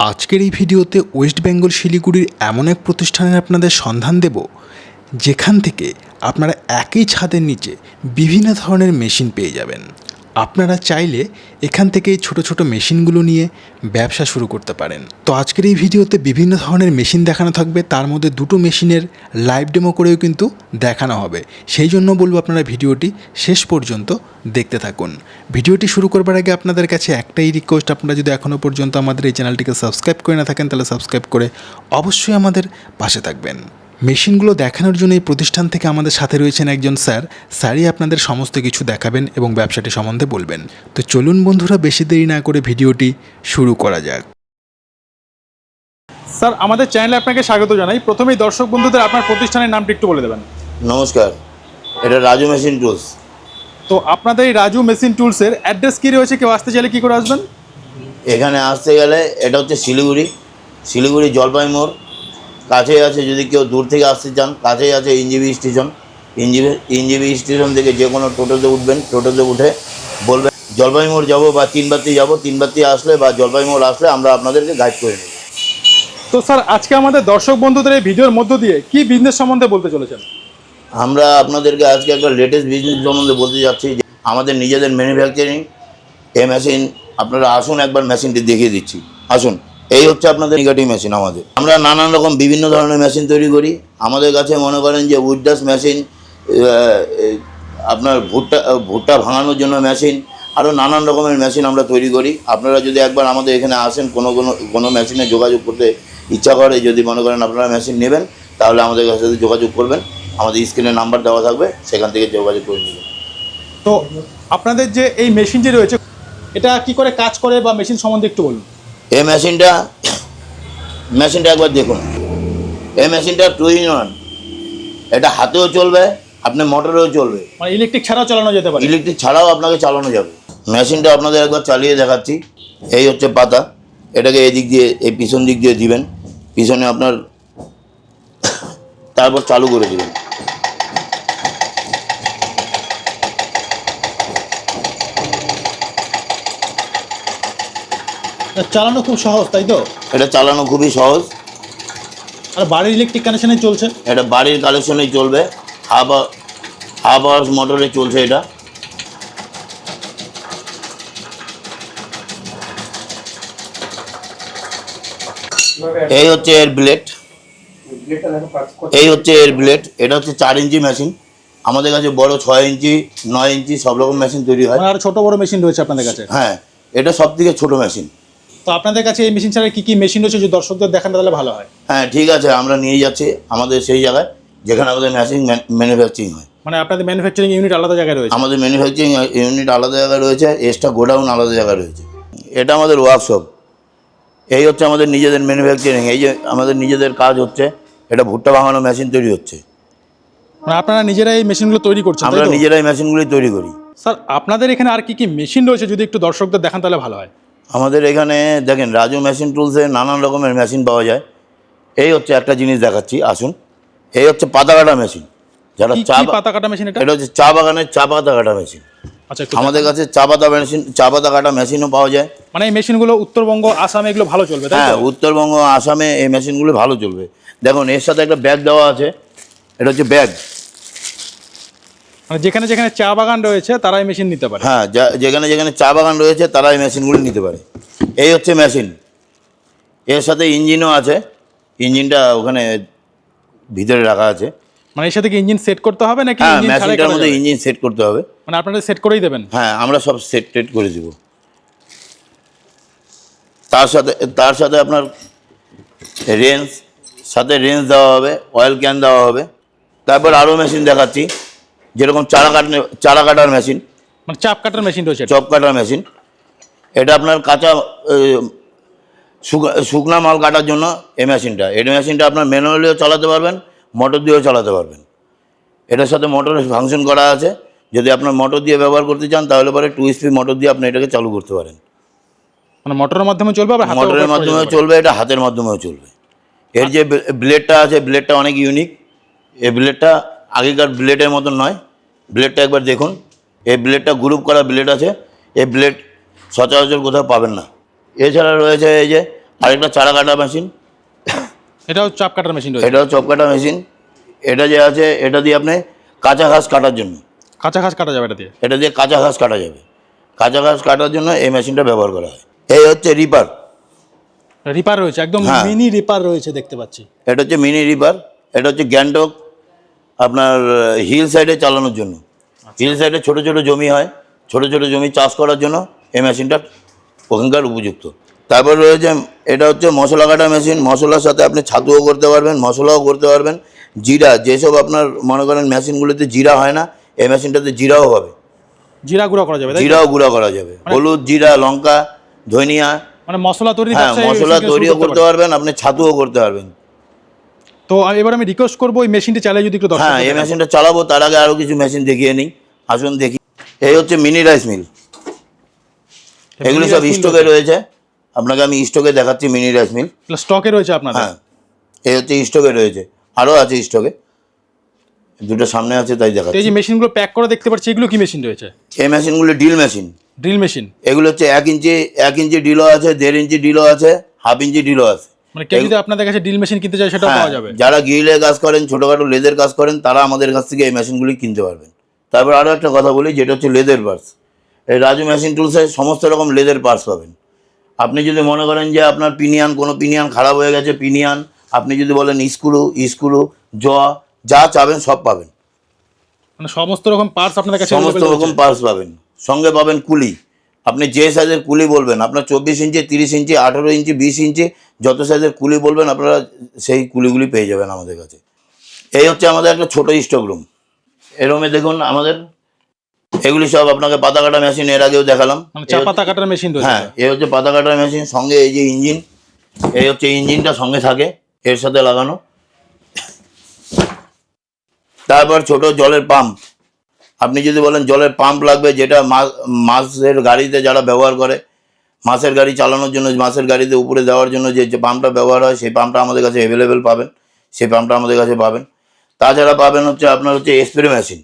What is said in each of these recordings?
আজকের এই ভিডিওতে ওয়েস্ট বেঙ্গল শিলিগুড়ির এমন এক প্রতিষ্ঠানের আপনাদের সন্ধান দেব, যেখান থেকে আপনারা একই ছাদের নিচে বিভিন্ন ধরনের মেশিন পেয়ে যাবেন। আপনারা চাইলে এখান থেকে ছোটো ছোটো মেশিনগুলো নিয়ে ব্যবসা শুরু করতে পারেন। তো আজকের এই ভিডিওতে বিভিন্ন ধরনের মেশিন দেখানো থাকবে। তার মধ্যে দুটো মেশিনের লাইভ ডেমো করেও কিন্তু দেখানো হবে। সেই জন্য বলব আপনারা ভিডিওটি শেষ পর্যন্ত দেখতে থাকুন। ভিডিওটি শুরু করবার আগে আপনাদের কাছে একটাই রিকোয়েস্ট আপনারা যদি এখনও পর্যন্ত আমাদের এই চ্যানেলটিকে সাবস্ক্রাইব করে না থাকেন, তাহলে সাবস্ক্রাইব করে অবশ্যই আমাদের পাশে থাকবেন। মেশিনগুলো দেখানোর জন্য এই প্রতিষ্ঠান থেকে আমাদের সাথে রয়েছেন একজন স্যার। স্যারই আপনাদের সমস্ত কিছু দেখাবেন এবং ব্যবসাটি সম্বন্ধে বলবেন। তো চলুন বন্ধুরা বেশি দেরি না করে ভিডিওটি শুরু করা যাক। স্যার আমাদের চ্যানেলে আপনাকে স্বাগত জানাই। প্রথমেই দর্শক বন্ধুদের আপনার প্রতিষ্ঠানের নামটি একটু বলে দেবেন। নমস্কার এটা রাজু মেশিন টুলস। তো আপনাদের এই রাজু মেশিন টুলসের অ্যাড্রেস কী রয়েছে কেউ আসতে চাইলে কী করে আসবেন? এখানে আসতে গেলে এটা হচ্ছে শিলিগুড়ি। শিলিগুড়ি জলপাই মোড় কাছেই আছে যদি কেউ দূর থেকে আসতে চান কাছেই আছে ইঞ্জিবি স্টেশন। ইঞ্জিবি ইঞ্জিবি স্টেশন থেকে যে কোনো টোটোতে উঠবেন টোটোতে উঠে বলবেন জলপাই মোড় যাব বা তিনবাতি যাব। তিনবাতি আসলে বা জলপাই মোড় আসলে আমরা আপনাদেরকে গাইড করে নেব। তো স্যার আজকে আমাদের দর্শক বন্ধুদের এই ভিডিওর মধ্য দিয়ে কি বিজনেস সম্বন্ধে বলতে চলেছেন? আমরা আপনাদেরকে আজকে একটা লেটেস্ট বিজনেস সম্বন্ধে বলতে যাচ্ছি যে আমাদের নিজেদের ম্যানুফ্যাকচারিং এ মেশিন আপনারা আসুন একবার মেশিনটি দেখিয়ে দিচ্ছি। আসুন। এই হচ্ছে আপনাদের নিগাটিভ মেশিন আমাদের। আমরা নানান রকম বিভিন্ন ধরনের মেশিন তৈরি করি। আমাদের কাছে মনে করেন যে উইডাস মেশিন আপনার ভুট্টা ভুট্টা ভাঙানোর জন্য মেশিন আরও নানান রকমের মেশিন আমরা তৈরি করি। আপনারা যদি একবার আমাদের এখানে আসেন, কোনো কোনো কোনো মেশিনে যোগাযোগ করতে ইচ্ছা করে, যদি মনে করেন আপনারা মেশিন নেবেন, তাহলে আমাদের কাছে যোগাযোগ করবেন। আমাদের স্ক্রিনে নাম্বার দেওয়া থাকবে, সেখান থেকে যোগাযোগ করে নেবেন। তো আপনাদের যে এই মেশিন যে রয়েছে, এটা কি করে কাজ করে বা মেশিন সম্বন্ধে একটু বলুন। এই মেশিনটা মেশিনটা একবার দেখুন। এই মেশিনটা টু ইন ওয়ান এটা হাতেও চলবে আপনি মোটরেও চলবে। মানে ইলেকট্রিক ছাড়াও চালানো যেতে পারে। ইলেকট্রিক ছাড়াও আপনাকে চালানো যাবে। মেশিনটা আপনাদের একবার চালিয়ে দেখাচ্ছি। এই হচ্ছে পাতা। এটাকে এই দিক দিয়ে এই পিছন দিক দিয়ে দিবেন। পিছনে আপনার তারপর চালু করে দিবেন। চালানো খুব সহজ তাই তো? এটা চালানো খুবই সহজ। আর বাড়ির ইলেকট্রিক কানেকশনে চলছে? এটা বাড়ির কালেকশনেই চলবে। হাফ হাফ আওয়ার্স মোটরে চলছে এটা। এই হচ্ছে এর ব্লেড এই হচ্ছে এর ব্লেড এটা হচ্ছে চার ইঞ্চি মেশিন আমাদের কাছে বড় ছয় ইঞ্চি নয় ইঞ্চি সব রকম মেশিন তৈরি হয়। মানে আর ছোট বড় মেশিন রয়েছে আপনাদের কাছে? হ্যাঁ এটা সব থেকে ছোটো মেশিন তো আপনাদের কাছে এই মেশিন ছাড়া কি কি মেশিন রয়েছে যদি দর্শকদের দেখান তাহলে ভালো হয়? হ্যাঁ ঠিক আছে আমরা নিয়ে যাচ্ছি আমাদের সেই জায়গায় যেখানে আমাদের মেশিন ম্যানুফ্যাকচারিং হয়। মানে আপনাদের ম্যানুফ্যাকচারিং ইউনিট আলাদা জায়গায় রয়েছে? আমাদের ম্যানুফ্যাকচারিং ইউনিট আলাদা জায়গায় রয়েছে এক্সট্রা গোডাউন আলাদা জায়গায় রয়েছে। এটা আমাদের ওয়ার্কশপ এই হচ্ছে আমাদের নিজেদের ম্যানুফ্যাকচারিং এই যে আমাদের নিজেদের কাজ হচ্ছে এটা ভুট্টা ভাঙানো মেশিন তৈরি হচ্ছে। মানে আপনারা নিজেরাই এই মেশিনগুলো তৈরি করছেন আমরা নিজেরাই মেশিনগুলি তৈরি করি। স্যার আপনাদের এখানে আর কি কি মেশিন রয়েছে যদি একটু দর্শকদের দেখান তাহলে ভালো হয়। আমাদের এখানে দেখেন রাজু মেশিন টুলসে নানান রকমের মেশিন পাওয়া যায়। এই হচ্ছে একটা জিনিস দেখাচ্ছি আসুন। এই হচ্ছে পাতা কাটা মেশিন যারা চা পাতা কাটা মেশিন এটা? এটা হচ্ছে চা বাগানের চা পাতা কাটা মেশিন আচ্ছা আমাদের কাছে চা পাতা মেশিন চা পাতা কাটা মেশিনও পাওয়া যায়। মানে এই মেশিনগুলো উত্তরবঙ্গ আসামে এগুলো ভালো চলবে হ্যাঁ উত্তরবঙ্গ আসামে এই মেশিনগুলো ভালো চলবে। দেখুন এর সাথে একটা ব্যাগ দেওয়া আছে। এটা হচ্ছে ব্যাগ মানে যেখানে যেখানে চা বাগান রয়েছে তারাই মেশিন নিতে পারে। হ্যাঁ যেখানে যেখানে চা বাগান রয়েছে তারাই মেশিনগুলো নিতে পারে। এই হচ্ছে মেশিন এর সাথে ইঞ্জিনও আছে। ইঞ্জিনটা ওখানে ভিতরে রাখা আছে। মানে এর সাথে কি ইঞ্জিন সেট করতে হবে নাকি হ্যাঁ মেশিনটার মধ্যে ইঞ্জিন সেট করতে হবে। মানে আপনারা সেট করেই দেবেন? হ্যাঁ আমরা সব সেট টেট করে দিব। তার সাথে তার সাথে আপনার রেঞ্জ সাথে রেঞ্জ দেওয়া হবে অয়েল ক্যান দেওয়া হবে। তারপর আরও মেশিন দেখাচ্ছি। যেরকম চারা কাট চারা কাটার মেশিন মানে চাপ কাটার মেশিন রয়েছে। চপ কাটার মেশিন এটা আপনার কাঁচা শুকনা মাল কাটার জন্য এই মেশিনটা এই মেশিনটা আপনার ম্যানুয়ালিও চালাতে পারবেন মোটর দিয়েও চালাতে পারবেন। এটার সাথে মোটরের ফাংশন করা আছে। যদি আপনার মোটর দিয়ে ব্যবহার করতে চান তাহলে পরে টু স্পি মোটর দিয়ে আপনি এটাকে চালু করতে পারেন। মানে মোটরের মাধ্যমে চলবে আবার মোটরের মাধ্যমেও চলবে এটা হাতের মাধ্যমেও চলবে। এর যে ব্লেডটা আছে ব্লেডটা অনেক ইউনিক এই ব্লেডটা আগেকার ব্লেডের মতন নয়। ব্লেডটা একবার দেখুন। এই ব্লেডটা গ্রুপ করা ব্লেড আছে। এই ব্লেড সচরাচর কোথাও পাবেন না। এছাড়া রয়েছে এই যে আরেকটা চারা কাটা মেশিন। এটাও চাপ কাটার মেশিন এটাও চপ কাটা মেশিন। এটা যে আছে এটা দিয়ে আপনি কাঁচা ঘাস কাটার জন্য। কাঁচা ঘাস কাটা যাবে এটা দিয়ে? এটা দিয়ে কাঁচা ঘাস কাটা যাবে। কাঁচা ঘাস কাটার জন্য এই মেশিনটা ব্যবহার করা হয়। এই হচ্ছে রিপার। রিপার রয়েছে একদম হ্যাঁ। মিনি রিপার রয়েছে দেখতে পাচ্ছি। এটা হচ্ছে মিনি রিপার। এটা হচ্ছে গ্যাংটক আপনার হিল সাইডে চালানোর জন্য। হিল সাইডে ছোট ছোট জমি হয়। ছোট ছোট জমি চাষ করার জন্য এই মেশিনটা ওখানকার উপযুক্ত। তারপর রয়েছে এটা হচ্ছে মশলা কাটা মেশিন মশলার সাথে আপনি ছাতুও করতে পারবেন মশলাও করতে পারবেন। জিরা যেসব আপনার মনে করেন মেশিনগুলোতে জিরা হয় না এই মেশিনটাতে জিরাও হবে। জিরা গুঁড়ো করা যাবে জিরাও গুঁড়া করা যাবে। হলুদ জিরা লঙ্কা ধনিয়া। মানে মশলা তৈরি হ্যাঁ মশলা তৈরিও করতে পারবেন আপনি ছাতুও করতে পারবেন। তো এবার আমি রিকোয়েস্ট করব এই মেশিনটি চালিয়ে যদি একটু হ্যাঁ এই মেশিনটা চালাবো তার আগে আরও কিছু মেশিন দেখিয়ে নিই। আসুন দেখি। এই হচ্ছে মিনি রাইস মিল এগুলো সব স্টকে রয়েছে। আপনাকে আমি স্টকে দেখাচ্ছি মিনি রাইস মিল স্টকে রয়েছে আপনার হ্যাঁ। এই হচ্ছে স্টকে রয়েছে। আরও আছে স্টকে দুটো সামনে আছে তাই তো এই যে মেশিনগুলো প্যাক করে দেখতে পাচ্ছি এগুলো কি মেশিন রয়েছে? এই মেশিনগুলো ডিল মেশিন ড্রিল মেশিন এগুলো হচ্ছে এক ইঞ্চি এক ইঞ্চি ডিলও আছে দেড় ইঞ্চি ডিলও আছে হাফ ইঞ্চি ডিলও আছে। মানে কেউ যদি আপনাদের কাছে ড্রিল মেশিন কিনতে চায় সেটাও হ্যাঁ, পাওয়া যাবে। যারা গ্রিলের কাজ করেন ছোটোখাটো লেদের কাজ করেন তারা আমাদের কাছ থেকে এই মেশিনগুলি কিনতে পারবেন। তারপর আরও একটা কথা বলি যেটা হচ্ছে লেদের পার্স এই রাজু মেশিন টুলসে সমস্ত রকম লেদের পার্স পাবেন। আপনি যদি মনে করেন যে আপনার পিনিয়ান কোনো পিনিয়ান খারাপ হয়ে গেছে পিনিয়ান আপনি যদি বলেন স্ক্রু স্ক্রু জ যা চাবেন সব পাবেন। মানে সমস্ত রকম পার্টস আপনাদের কাছে সমস্ত রকম। পার্স পাবেন। সঙ্গে পাবেন কুলি। আপনি যে সাইজের কুলি বলবেন আপনার চব্বিশ ইঞ্চি তিরিশ ইঞ্চি আঠেরো ইঞ্চি বিশ ইঞ্চি যত সাইজের কুলি বলবেন আপনারা সেই কুলিগুলি পেয়ে যাবেন আমাদের কাছে। এই হচ্ছে আমাদের একটা ছোটো স্টক রুম এই রুমে দেখুন আমাদের এগুলি সব আপনাকে পাতা কাটা মেশিন এর আগেও দেখালাম। মানে পাতা কাটার মেশিন হ্যাঁ এই হচ্ছে পাতা কাটার মেশিন সঙ্গে এই যে ইঞ্জিন এই হচ্ছে ইঞ্জিনটা সঙ্গে থাকে এর সাথে লাগানো। তারপর ছোট জলের পাম্প আপনি যদি বলেন জলের পাম্প লাগবে যেটা মাছের গাড়িতে যারা ব্যবহার করে মাছের গাড়ি চালানোর জন্য মাছের গাড়িতে উপরে দেওয়ার জন্য যে পাম্পটা ব্যবহার হয় সেই পাম্পটা আমাদের কাছে অ্যাভেলেবেল পাবেন। সেই পাম্পটা আমাদের কাছে পাবেন। তাছাড়া পাবেন হচ্ছে আপনার হচ্ছে স্প্রে মেশিন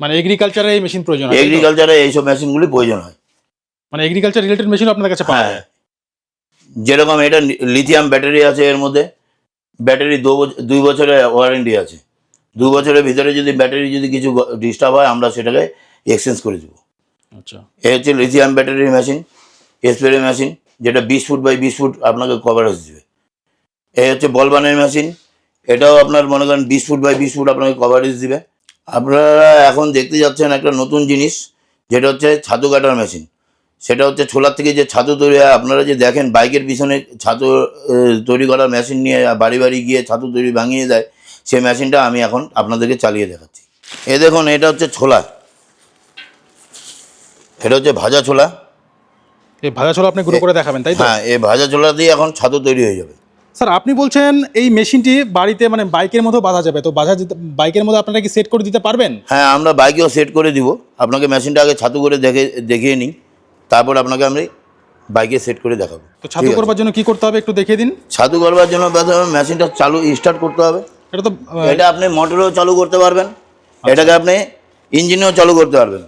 মানে এগ্রিকালচারে এই মেশিন প্রয়োজন হয়? এগ্রিকালচারে এইসব মেশিনগুলি প্রয়োজন হয়। মানে এগ্রিকালচার রিলেটেড মেশিন আপনাদের কাছে পাওয়া হ্যাঁ। যায় যেরকম এটা লিথিয়াম ব্যাটারি আছে এর মধ্যে। ব্যাটারি দুই বছরের ওয়ারেন্টি আছে। দু বছরের ভিতরে যদি ব্যাটারি যদি কিছু ডিস্টার্ব হয় আমরা সেটাকে এক্সচেঞ্জ করে দেবো। আচ্ছা। এ হচ্ছে lithium battery machine spray machine যেটা বিশ ফুট বাই বিশ ফুট আপনাকে কভারেজ দেবে। এই হচ্ছে বলবানের মেশিন এটাও আপনার মনে করেন বিশ ফুট বাই বিশ ফুট আপনাকে কভারেজ দিবে। আপনারা এখন দেখতে যাচ্ছেন একটা নতুন জিনিস যেটা হচ্ছে ছাতু কাটার মেশিন সেটা হচ্ছে ছোলার থেকে যে ছাতু তৈরি হয় আপনারা যে দেখেন বাইকের পিছনে ছাতু তৈরি করার মেশিন নিয়ে বাড়ি বাড়ি গিয়ে ছাতু তৈরি ভাঙিয়ে দেয় সেই মেশিনটা আমি এখন আপনাদেরকে চালিয়ে দেখাচ্ছি। এ দেখুন এটা হচ্ছে ছোলা। এটা হচ্ছে ভাজা ছোলা। এই ভাজা ছোলা আপনি গুঁড়ো করে দেখাবেন তাই হ্যাঁ এই ভাজা ছোলা দিয়ে এখন ছাতু তৈরি হয়ে যাবে। স্যার আপনি বলছেন এই মেশিনটি বাড়িতে মানে বাইকের মতো বাঁধা যাবে তো বাঁধা বাইকের মধ্যে আপনারা কি সেট করে দিতে পারবেন? হ্যাঁ আমরা বাইকেও সেট করে দিব। আপনাকে মেশিনটা আগে ছাতু করে দেখে দেখিয়ে নিই। তারপর আপনাকে আমি বাইকে সেট করে দেখাবো। তো ছাতু করবার জন্য কি করতে হবে একটু দেখিয়ে দিন? ছাতু করবার জন্য মেশিনটা চালু স্টার্ট করতে হবে। এটা তো এটা আপনি মোটরেও চালু করতে পারবেন এটাকে আপনি ইঞ্জিনেও চালু করতে পারবেন।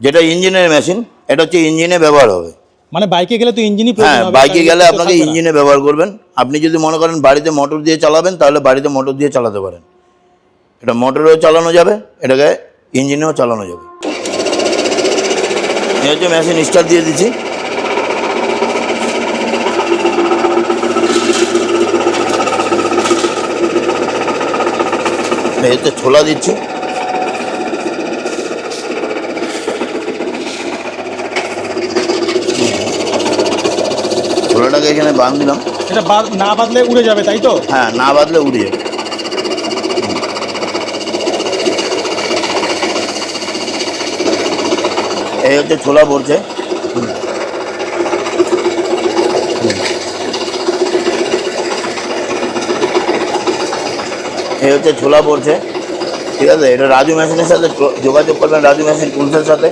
যেটা ইঞ্জিনের মেশিন এটা হচ্ছে ইঞ্জিনে ব্যবহার হবে। মানে বাইকে গেলে তো ইঞ্জিনই হ্যাঁ বাইকে গেলে আপনাকে ইঞ্জিনে ব্যবহার করবেন। আপনি যদি মনে করেন বাড়িতে মোটর দিয়ে চালাবেন তাহলে বাড়িতে মোটর দিয়ে চালাতে পারেন। এটা মোটরেও চালানো যাবে এটাকে ইঞ্জিনেও চালানো যাবে। এই হচ্ছে মেশিন স্টার্ট দিয়ে দিচ্ছি। হচ্ছে ছোলা দিচ্ছি। ছোলাটাকে এখানে বাঁধ দিলাম। এটা না বাদলে উড়ে যাবে তাই তো? হ্যাঁ না বাঁধলে উড়ে যাবে। এই হচ্ছে ছোলা পড়ছে এই হচ্ছে ছোলা পড়ছে। ঠিক আছে? এটা রাজু মেশিনের সাথে যোগাযোগ করবেন রাজু মেশিন টুলসের সাথে।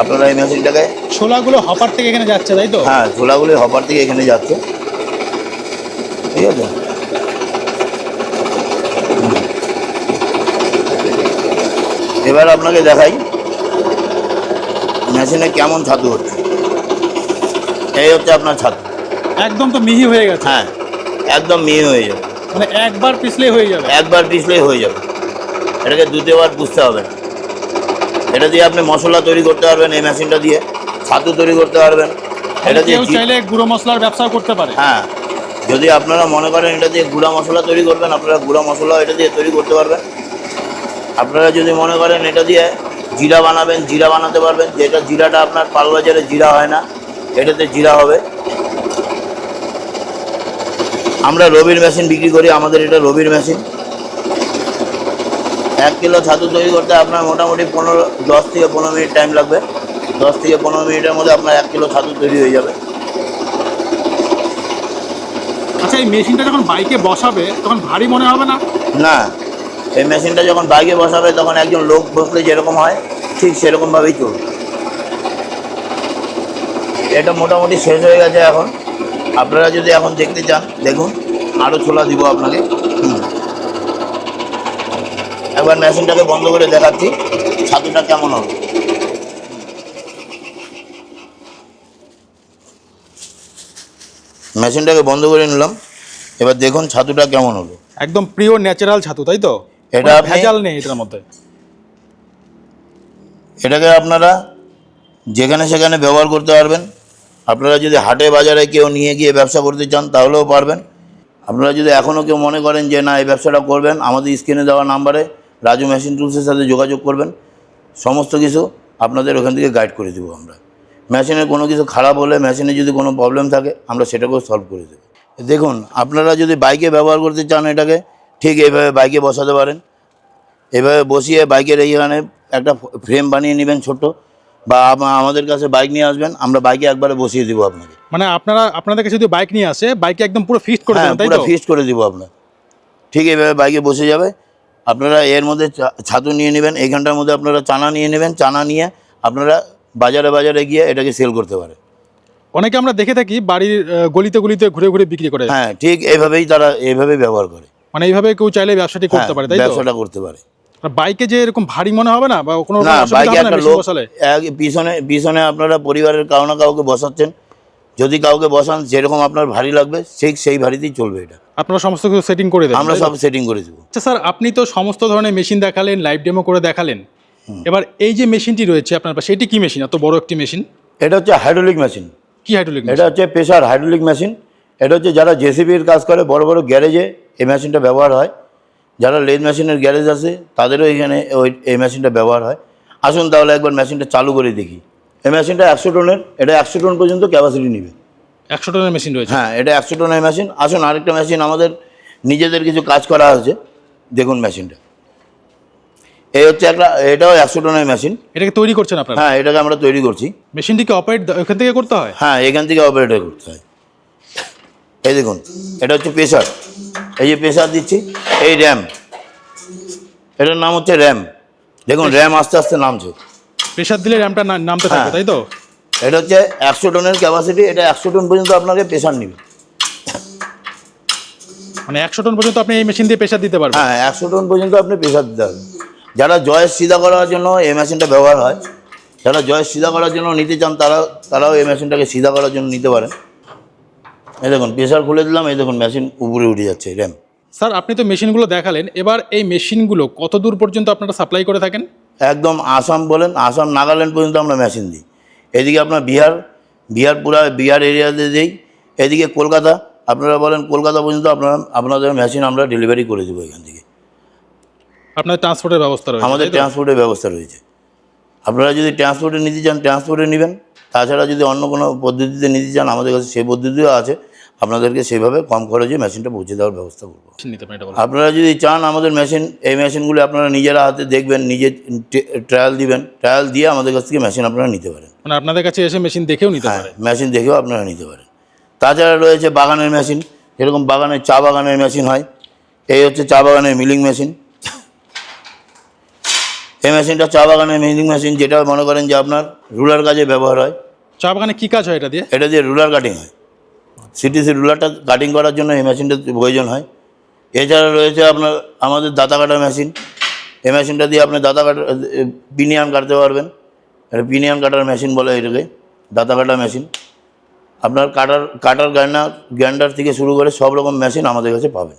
আপনারা এই মেশিনটাকে ছোলাগুলো হপার থেকে এখানে যাচ্ছে তাই তো? হ্যাঁ ছোলাগুলি হপার থেকে এখানে যাচ্ছে। ঠিক আছে? এবার আপনাকে দেখাই মেশিনে কেমন ছাতু হচ্ছে। এই হচ্ছে আপনার ছাতু। একদম তো মিহি হয়ে গেছে। হ্যাঁ একদম মিহি হয়ে যাবে মানে একবার পিছলেই হয়ে যাবে। একবার পিছলেই হয়ে যাবে। এটাকে দ্বিতীয়বার বুঝতে হবে। না এটা দিয়ে আপনি মশলা তৈরি করতে পারবেন এই মেশিনটা দিয়ে ছাতু তৈরি করতে পারবেন। এটা দিয়ে চাইলে গুঁড়ো মশলার ব্যবসাও করতে পারে। হ্যাঁ যদি আপনারা মনে করেন এটা দিয়ে গুঁড়া মশলা তৈরি করবেন আপনারা গুঁড়া মশলা এটা দিয়ে তৈরি করতে পারবেন। আপনারা যদি মনে করেন এটা দিয়ে জিরা বানাবেন জিরা বানাতে পারবেন। যেটা জিরাটা আপনার পালবাজারে জিরা হয় না এটাতে জিরা হবে। আমরা রবির মেশিন বিক্রি করি আমাদের এটা রবির মেশিন। এক কিলো ছাতু তৈরি করতে আপনার মোটামুটি পনেরো দশ থেকে পনেরো মিনিট টাইম লাগবে। দশ থেকে পনেরো মিনিটের মধ্যে আপনার এক কিলো ছাতু তৈরি হয়ে যাবে। আচ্ছা এই মেশিনটা যখন বাইকে বসাবে তখন ভারী মনে হবে না? না এই মেশিনটা যখন বাইকে বসাবে তখন একজন লোক বসলে যেরকম হয় ঠিক সেরকমভাবেই চলবে। এটা মোটামুটি শেষ হয়ে গেছে এখন। আপনারা যদি এখন দেখতে চান দেখুন আরও ছোলা দিব আপনাকে। একবার মেশিনটাকে বন্ধ করে দেখাচ্ছি ছাতুটা কেমন হবে? মেশিনটাকে বন্ধ করে নিলাম। এবার দেখুন ছাতুটা কেমন হলো। একদম প্রিয় ন্যাচারাল ছাতু তাই তো? এটা ভেজাল নেই এটার মধ্যে। এটাকে আপনারা যেখানে সেখানে ব্যবহার করতে পারবেন। আপনারা যদি হাটে বাজারে কেউ নিয়ে গিয়ে ব্যবসা করতে চান, তাহলেও পারবেন। আপনারা যদি এখনও কেউ মনে করেন যে, না, এই ব্যবসাটা করবেন, আমাদের স্ক্রিনে দেওয়া নাম্বারে রাজু মেশিন টুলসের সাথে যোগাযোগ করবেন। সমস্ত কিছু আপনাদের ওখান থেকে গাইড করে দেবো আমরা। মেশিনের কোনো কিছু খারাপ হলে, মেশিনে যদি কোনো প্রবলেম থাকে, আমরা সেটাকেও সলভ করে দেবো। দেখুন, আপনারা যদি বাইকে ব্যবহার করতে চান এটাকে, ঠিক এইভাবে বাইকে বসাতে পারেন। এভাবে বসিয়ে বাইকের এইখানে একটা ফ্রেম বানিয়ে নেবেন ছোট বা আমাদের কাছে বাইক নিয়ে আসবেন আমরা বাইকে একবারে বসিয়ে দিব আপনাকে। মানে আপনারা আপনাদের কাছে যদি বাইক নিয়ে আসে বাইকে একদম পুরো ফিক্সড করে হ্যাঁ দেবেন তাই পুরো ফিক্সড করে দিব আপনার ঠিক এইভাবে বাইকে বসে যাবে। আপনারা এর মধ্যে ছাতু নিয়ে নেবেন এইখানটার মধ্যে আপনারা চানা নিয়ে নেবেন চানা নিয়ে আপনারা বাজারে বাজারে গিয়ে এটাকে সেল করতে পারে অনেকে আমরা দেখে থাকি বাড়ির গলিতে গলিতে ঘুরে ঘুরে বিক্রি করে। হ্যাঁ ঠিক এইভাবেই তারা এইভাবেই ব্যবহার করে। মানে এইভাবে কেউ চাইলে ব্যবসাটি হ্যাঁ, করতে পারে তাই ব্যবসাটা করতে পারে। বাইকে যে এরকম ভারী মনে হবে না বা কোনো না বাইকে একটা লোক পিছনে পিছনে আপনারা পরিবারের কাউ না কাউকে বসাচ্ছেন। যদি কাউকে বসান যেরকম আপনার ভারী লাগবে সেই সেই ভারীতেই চলবে এটা। আপনারা সমস্ত কিছু সেটিং করে দেন আমরা সব সেটিং করে দেবো। আচ্ছা স্যার আপনি তো সমস্ত ধরনের মেশিন দেখালেন লাইভ ডেমো করে দেখালেন। এবার এই যে মেশিনটি রয়েছে আপনার পাশে এটি কি মেশিন এত বড় একটি মেশিন এটা হচ্ছে হাইড্রোলিক মেশিন কি হাইড্রোলিক এটা হচ্ছে প্রেশার হাইড্রোলিক মেশিন এটা হচ্ছে যারা জেসিবির কাজ করে বড় বড় গ্যারেজে এই মেশিনটা ব্যবহার হয়। যারা লেদ মেশিনের গ্যারেজ আছে তাদেরও এখানে ওই এই মেশিনটা ব্যবহার হয়। আসুন তাহলে একবার মেশিনটা চালু করে দেখি। এই মেশিনটা একশো টনের এটা একশো টন পর্যন্ত ক্যাপাসিটি নেবে। একশো টনের মেশিন রয়েছে? হ্যাঁ এটা একশো টনের মেশিন। আসুন আরেকটা মেশিন আমাদের নিজেদের কিছু কাজ করা আছে। দেখুন মেশিনটা। এই হচ্ছে একটা এটাও একশো টনের মেশিন। এটাকে তৈরি করছেন আপনারা? হ্যাঁ এটাকে আমরা তৈরি করছি। মেশিনটিকে অপারেট এখান থেকে করতে হয়? হ্যাঁ এখান থেকে অপারেটর করতে হয়। এই দেখুন এটা হচ্ছে প্রেশার এই যে প্রেশার দিচ্ছি এই র্যাম। এটার নাম হচ্ছে র্যাম। দেখুন র্যাম আস্তে আস্তে নামছে। প্রেশার দিলে র্যামটা নামতে থাকবে হ্যাঁ। তাই তো? এটা হচ্ছে একশো টনের ক্যাপাসিটি এটা একশো টন পর্যন্ত আপনাকে প্রেশার নেবে। মানে একশো টন পর্যন্ত আপনি এই মেশিন দিয়ে প্রেশার দিতে পারবেন? হ্যাঁ একশো টন পর্যন্ত আপনি প্রেশার দিতে হবে যারা জয়ের সিধা করার জন্য এই মেশিনটা ব্যবহার হয় যারা জয়ের সিধা করার জন্য নিতে চান তারা তারাও এই মেশিনটাকে সিধা করার জন্য নিতে পারেন। এই দেখুন প্রেশার খুলে দিলাম এই দেখুন মেশিন উপরে উঠে যাচ্ছে র্যাম স্যার আপনি তো মেশিনগুলো দেখালেন এবার এই মেশিনগুলো কত দূর পর্যন্ত আপনারা সাপ্লাই করে থাকেন? একদম আসাম বলেন আসাম নাগাল্যান্ড পর্যন্ত আমরা মেশিন দিই। এদিকে আপনার বিহার বিহার পুরা বিহার এরিয়াতে দিই এদিকে কলকাতা আপনারা বলেন কলকাতা পর্যন্ত আপনারা আপনাদের মেশিন আমরা ডেলিভারি করে দেবো এখান থেকে। আপনাদের ট্রান্সপোর্টের ব্যবস্থা রয়েছে আমাদের ট্রান্সপোর্টের ব্যবস্থা রয়েছে। আপনারা যদি ট্রান্সপোর্টে নিতে চান ট্রান্সপোর্টে নেবেন। তাছাড়া যদি অন্য কোনো পদ্ধতিতে নিতে চান আমাদের কাছে সেই পদ্ধতিও আছে। আপনাদেরকে সেইভাবে কম খরচে মেশিনটা পৌঁছে দেওয়ার ব্যবস্থা করব। পারেন। আপনারা যদি চান আমাদের মেশিন এই মেশিনগুলো আপনারা নিজেরা হাতে দেখবেন নিজে ট্রায়াল দিবেন ট্রায়াল দিয়ে আমাদের কাছ থেকে মেশিন আপনারা নিতে পারেন। মানে আপনাদের কাছে এসে মেশিন দেখেও নিতে হ্যাঁ পারে মেশিন দেখেও আপনারা নিতে পারেন। তাছাড়া রয়েছে বাগানের মেশিন যেরকম বাগানের চা বাগানের মেশিন হয় এই হচ্ছে চা বাগানের মিলিং মেশিন। এই মেশিনটা চা বাগানের মিলিং মেশিন যেটা মনে করেন যে আপনার রুলার কাজে ব্যবহার হয়। চা বাগানে কী কাজ হয় এটা দিয়ে? এটা দিয়ে রুলার কাটিং হয়। সিটিসি রুলারটা কাটিং করার জন্য এই মেশিনটা প্রয়োজন হয়। এছাড়া রয়েছে আপনার, আমাদের দাঁতা কাটার মেশিন এই মেশিনটা দিয়ে আপনি দাঁতা কাটা পিনিয়ান কাটতে পারবেন। এটা পিনিয়ান কাটার মেশিন বলে এটাকে, দাঁতা কাটার মেশিন আপনার কাটার কাটার গ্যান্ডার গ্রাইন্ডার থেকে শুরু করে সব রকম মেশিন আমাদের কাছে পাবেন।